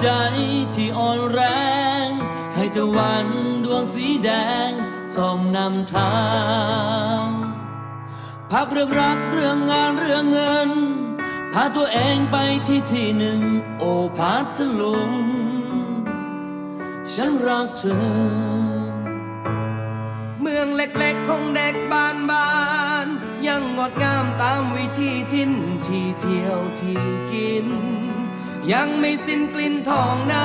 ใจที่อ่อนแรง ให้ตะวันดวงสีแดงส่องนำทาง พักเรื่องรักเรื่องงานเรื่องเงิน พาตัวเองไปที่ที่หนึ่ง โอพัทลุงฉันรักเธอ เมืองเล็กๆของเด็กบ้านบ้าน ยังงดงามตามวิธีทิ้นที่เที่ยวที่กิน ยังไม่สิ้นกลิ่นทองนา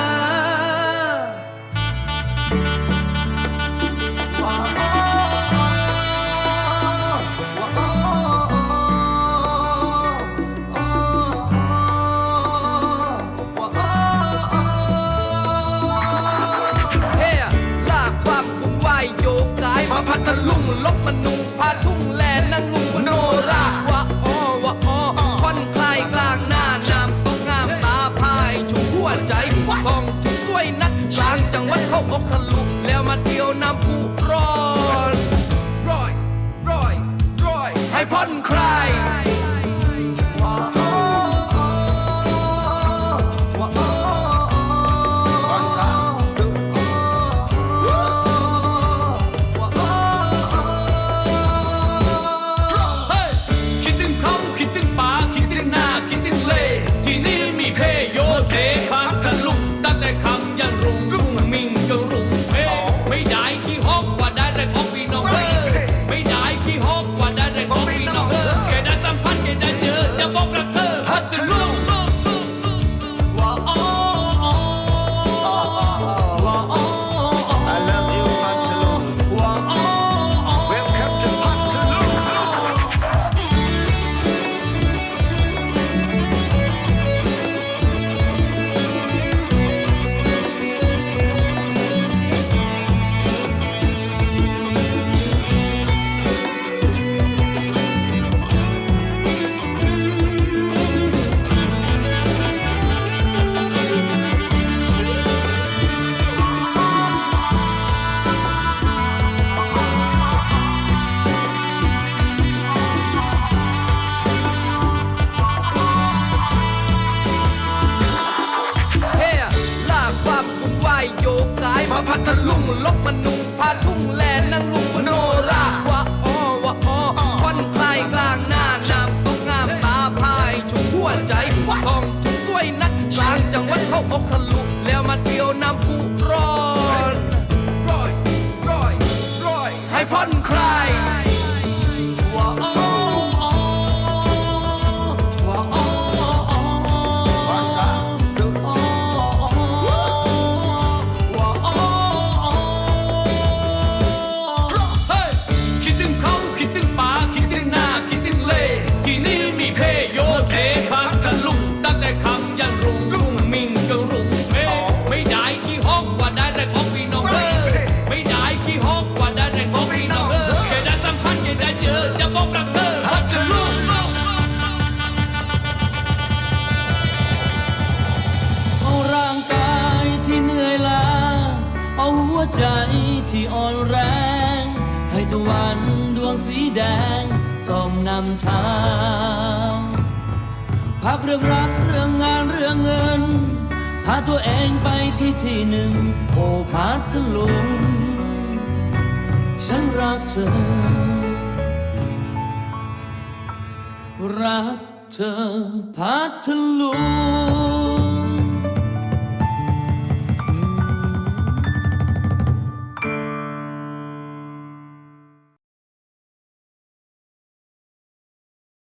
หัวใจที่อ่อนแรง ให้ตะวันดวงสีแดงส่องนำทางพักเรื่องรักเรื่องงานเรื่องเงิน พาตัวเองไปที่ที่หนึ่ง โอพาทะลุงฉันรักเธอ รักเธอพาทะลุง